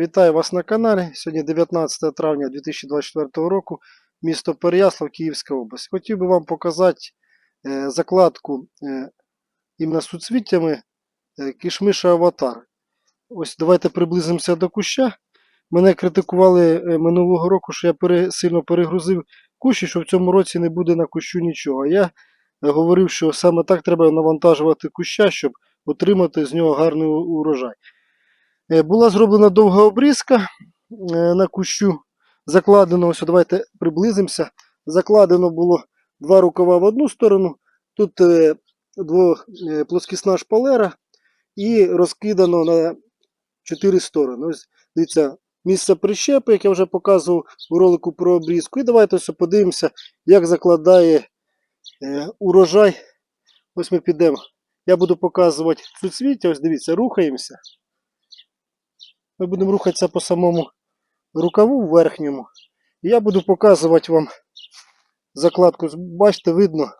Вітаю вас на каналі. Сьогодні 19 травня 2024 року, місто Переяслав, Київська область. Хотів би вам показати е, закладку е, іменно суцвіттями е, кішмиша Аватар. Ось давайте приблизимося до куща. Мене критикували минулого року, що я сильно перегрузив кущі, що в цьому році не буде на кущу нічого. Я говорив, що саме так треба навантажувати куща, щоб отримати з нього гарний урожай. Е, Була зроблена довга обрізка е, на кущу. Закладено, ось давайте приблизимося. Закладено було два рукава в одну сторону, тут е, дво, е, плоскісна шпалера і розкидано на чотири сторони. Ось дивіться, місце прищепи, як я вже показував у ролику про обрізку. І давайте ось подивимося, як закладає урожай. Ось ми підемо. Я буду показувати суцвіття. Ось дивіться, рухаємося. Ми будемо рухатися по самому рукаву верхньому. І я буду показувати вам закладку. Бачите, видно.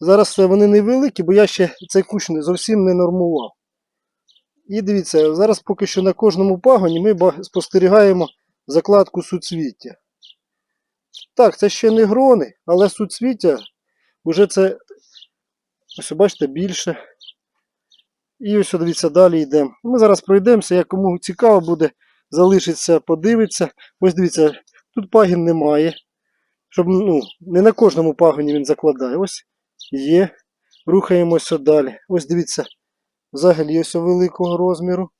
Зараз вони невеликі, бо я ще цей кущ зовсім не нормував. І дивіться, зараз поки що на кожному пагоні ми спостерігаємо закладку суцвіття. Так, це ще не грони, але суцвіття вже це, ось бачите, більше. І ось дивіться, далі йдемо. Ми зараз пройдемося, як кому цікаво буде, залишиться, подивиться. Ось дивіться, тут пагін немає. Щоб ну, не на кожному пагоні він закладає. Ось є. Рухаємося далі. Ось дивіться, взагалі ось великого розміру.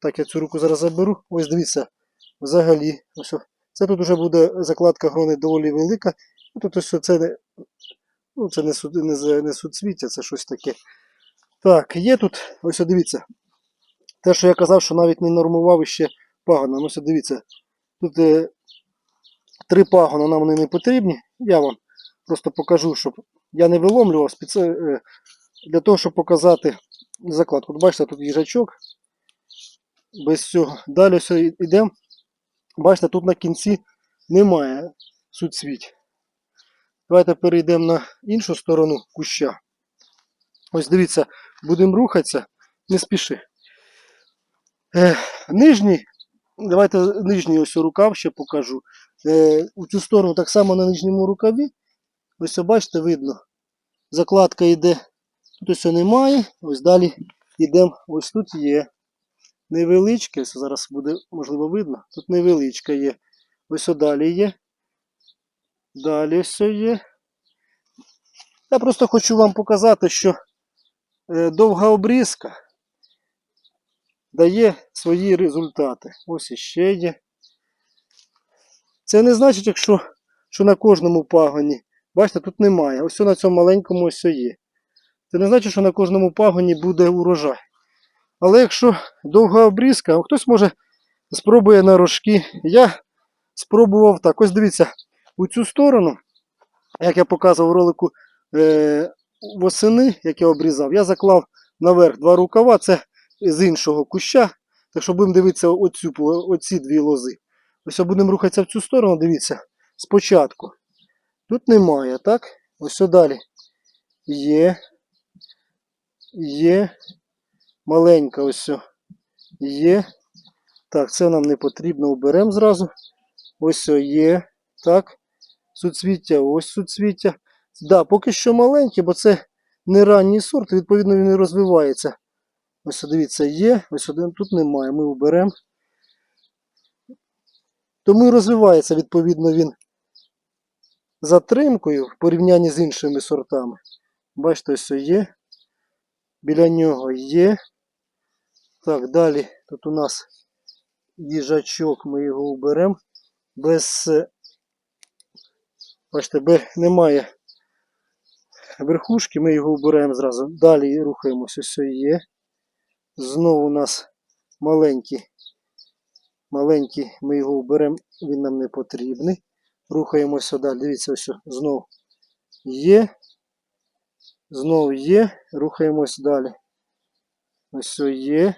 Так, я цю руку зараз заберу. Ось дивіться, взагалі. Ось. Це тут вже буде закладка грони доволі велика. Тут ось це не, ну, це не, суд, не, не суцвіття, це щось таке. Так, є тут, ось дивіться. Те, що я казав, що навіть не нормував іще пагона. Ну, ось дивіться. Тут е, три пагона нам вони не потрібні. Я вам просто покажу, щоб я не виломлював спеці... е, для того, щоб показати закладку. Бачите, тут їжачок. Без цього. Далі все йдемо. Бачите, тут на кінці немає суцвіть. Давайте перейдемо на іншу сторону куща. Ось дивіться, будемо рухатися, не спіши. Е, нижній, давайте нижній ось рукав ще покажу. Е, у цю сторону так само на нижньому рукаві. Ось бачите, видно. Закладка йде. Тут ось немає. Ось далі йдемо. Ось тут є. Невеличке, ось зараз буде, можливо, видно. Тут невеличка є. Ось далі є. Далі ось є. Я просто хочу вам показати, що довга обрізка дає свої результати. Ось іще є. Це не значить, якщо що на кожному пагоні. Бачите, тут немає. Ось на цьому маленькому ось є. Це не значить, що на кожному пагоні буде урожай. Але якщо довга обрізка, хтось може спробує на рожки. Я спробував так. Ось дивіться, у цю сторону, як я показував у ролику е, восени, як я обрізав, я заклав наверх два рукава, це з іншого куща. Так що будемо дивитися оцю, оці дві лози. Ось будемо рухатися в цю сторону, дивіться, спочатку. Тут немає, так? Ось далі. Є. Є. Маленька ось. Є. Так, це нам не потрібно, уберемо зразу. Ось є. Так. Суцвіття, ось суцвіття. Да, поки що маленьке, бо це не ранній сорт, відповідно, він не розвивається. Ось дивіться, є, ось один тут немає. Ми уберемо. Тому і розвивається, відповідно, він затримкою в порівнянні з іншими сортами. Бачите, ось є. Біля нього є. Так, далі тут у нас їжачок, ми його уберемо. Без. Бачите, немає верхушки, ми його убираємо зразу. Далі рухаємося, ось є. Знову у нас маленький. Маленький, ми його уберемо, він нам не потрібний. Рухаємося далі. Дивіться, ось знову є. Знову є. Рухаємось далі. Ось є.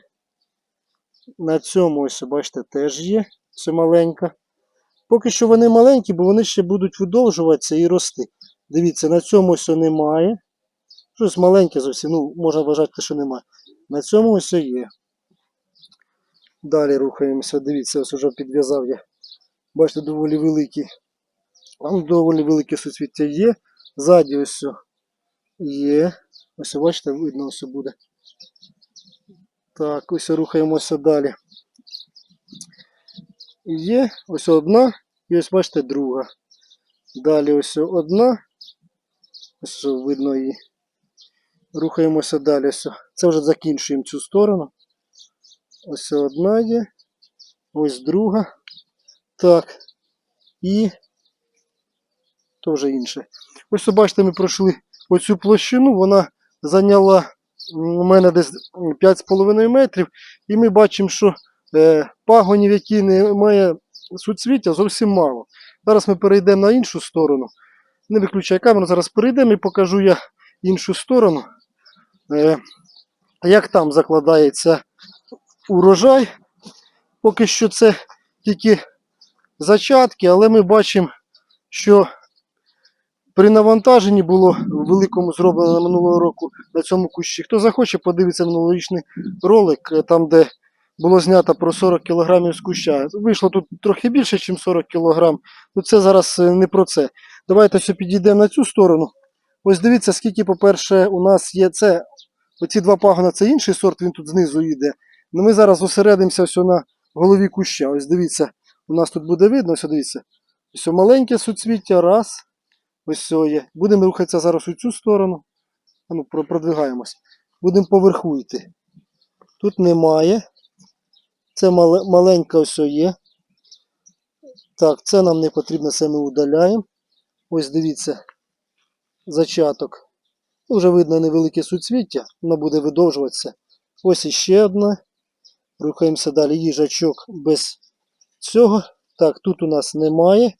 На цьому ось, бачите, теж є. Це маленька. Поки що вони маленькі, бо вони ще будуть видовжуватися і рости. Дивіться, на цьому ось немає. Щось маленьке зовсім, ну, можна вважати, що немає. На цьому ось є. Далі рухаємося. Дивіться, ось вже підв'язав я. Бачите, доволі великий. Там доволі велике суцвіття є. Ззаді ось є. Ось бачите, видно ось буде. Так, ось рухаємося далі. Є ось одна, і ось бачите друга. Далі ось одна. Ось видно її. Рухаємося далі. Ось. Це вже закінчуємо цю сторону. Ось одна є. Ось друга. Так. І то вже інше. Ось бачите, ми пройшли оцю площину, вона зайняла у мене десь 5,5 метрів. І ми бачимо, що е, пагонів, які немає суцвіття, зовсім мало. Зараз ми перейдемо на іншу сторону. Не виключай камеру, зараз перейдемо і покажу я іншу сторону. Е, як там закладається урожай. Поки що це тільки зачатки, але ми бачимо, що при навантаженні було великому зроблено минулого року на цьому кущі. Хто захоче, подивиться минулорічний ролик, е, там, де було знято про 40 кг з куща. Вийшло тут трохи більше, ніж 40 кг. Ну це зараз е, не про це. Давайте все підійдемо на цю сторону. Ось дивіться, скільки, по-перше, у нас є це. Оці два пагона це інший сорт, він тут знизу йде. Ну ми зараз зосередимося все на голові куща. Ось дивіться, у нас тут буде видно, ось дивіться. Ось маленьке суцвіття, раз. Ось все є. Будемо рухатися зараз у цю сторону. Ну, продвигаємось. Будемо поверху йти. Тут немає. Це мале, маленьке ось є. Так, це нам не потрібно, це ми удаляємо. Ось дивіться. Зачаток. Вже видно невелике суцвіття, воно буде видовжуватися. Ось іще одне. Рухаємося далі. Їжачок без цього. Так, тут у нас немає.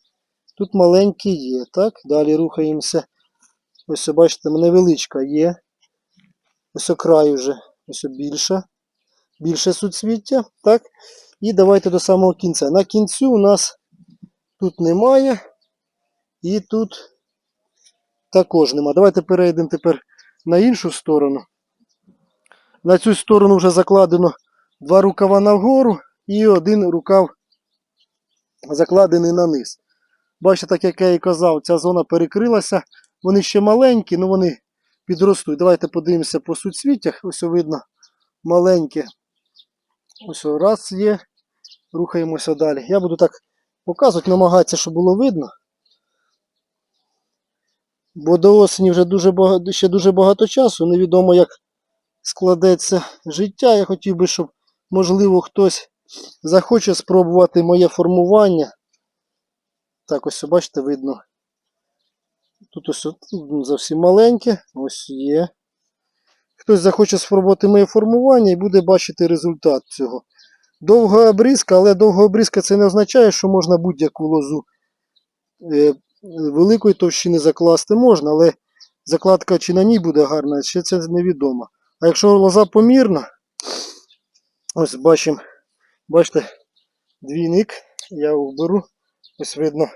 Тут маленький є. Так, далі рухаємося. Ось бачите, невеличка є. Ось край вже ось більша. Більше суцвіття. Так. І давайте до самого кінця. На кінцю у нас тут немає. І тут також нема. Давайте перейдемо тепер на іншу сторону. На цю сторону вже закладено два рукава нагору і один рукав закладений на низ. Бачите, так як я і казав, ця зона перекрилася. Вони ще маленькі, але вони підростуть. Давайте подивимося по суцвіттях. Ось видно маленьке. Ось раз є. Рухаємося далі. Я буду так показувати, намагатися, щоб було видно. Бо до осені вже дуже багато, ще дуже багато часу. Невідомо, як складеться життя. Я хотів би, щоб, можливо, хтось захоче спробувати моє формування. Так, ось бачите, видно. Тут ось ну, зовсім маленьке, ось є. Хтось захоче спробувати моє формування і буде бачити результат цього. Довга обрізка, але довга обрізка це не означає, що можна будь-яку лозу е, великої товщини закласти можна, але закладка чи на ній буде гарна, ще це невідомо. А якщо лоза помірна, ось бачимо, бачите, двійник, я уберу, ось видно,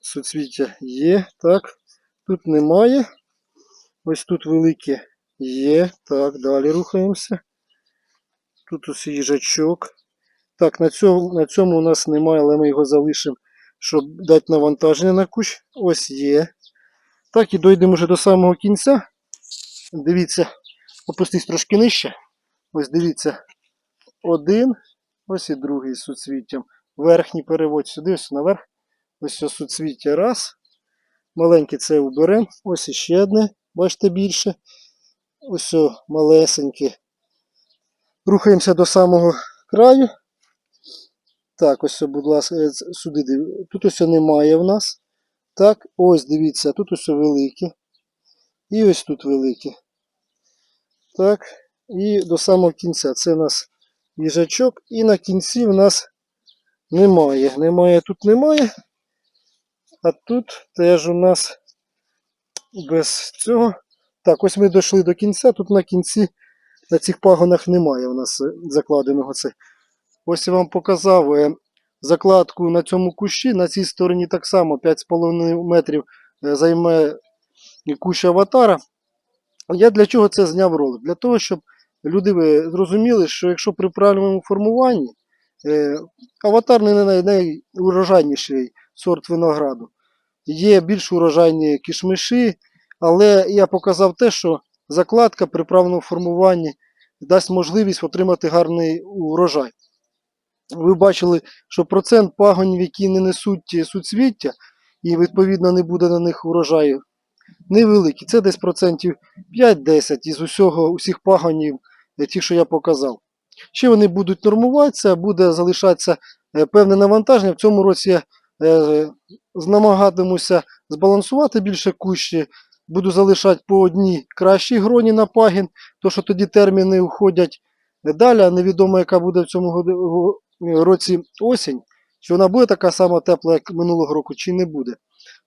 суцвіття є, так, тут немає, ось тут велике є, так, далі рухаємося. Тут ось їжачок. Так, на цьому, на цьому у нас немає, але ми його залишимо щоб дати навантаження на кущ. Ось є. Так, і дійдемо вже до самого кінця. Дивіться, опустись трошки нижче. Ось дивіться. Один, ось і другий з суцвіттям. Верхній переводь сюди, ось наверх. Ось ось суцвіття раз. Маленьке це уберемо. Ось іще одне, бачите, більше. Ось малесеньке. Рухаємося до самого краю. Так, ось, будь ласка, е, сюди див- Тут ось немає в нас. Так, ось дивіться, тут ось велике. І ось тут велике. Так, і до самого кінця. Це у нас їжачок. І на кінці в нас немає. Немає, тут немає. А тут теж у нас без цього. Так, ось ми дійшли до кінця. Тут на кінці на цих пагонах немає у нас е, закладеного це. Ось я вам показав е, закладку на цьому кущі. На цій стороні так само 5,5 метрів е, займе кущ аватара. Я для чого це зняв ролик? Для того, щоб люди зрозуміли, що якщо при правильному формуванні е, аватар не найурожайніший сорт винограду. Є більш урожайні кішмиші, але я показав те, що закладка при правильному формуванні дасть можливість отримати гарний урожай. Ви бачили, що процент пагонів, які не несуть суцвіття, і відповідно не буде на них урожаю, невеликий. Це десь процентів 5-10 із усього, усіх пагонів, е, ті, що я показав. Ще вони будуть нормуватися, буде залишатися е, певне навантаження. В цьому році я е, намагатимуся збалансувати більше кущі. Буду залишати по одній кращій гроні на пагін, то що тоді терміни уходять далі, невідомо, яка буде в цьому році осінь, чи вона буде така сама тепла, як минулого року, чи не буде.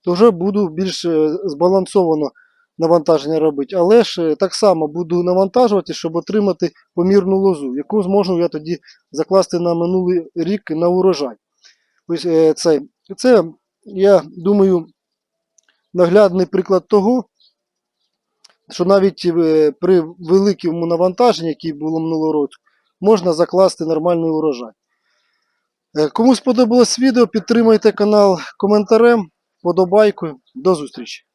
То вже буду більш е, збалансовано навантаження робити. Але ж е, так само буду навантажувати, щоб отримати помірну лозу, яку зможу я тоді закласти на минулий рік на урожай. Е, це, це, я думаю, наглядний приклад того, що навіть е, при великому навантаженні, яке було минулого року, можна закласти нормальний урожай. Е, Кому сподобалось відео, підтримайте канал коментарем, подобайкою. До зустрічі!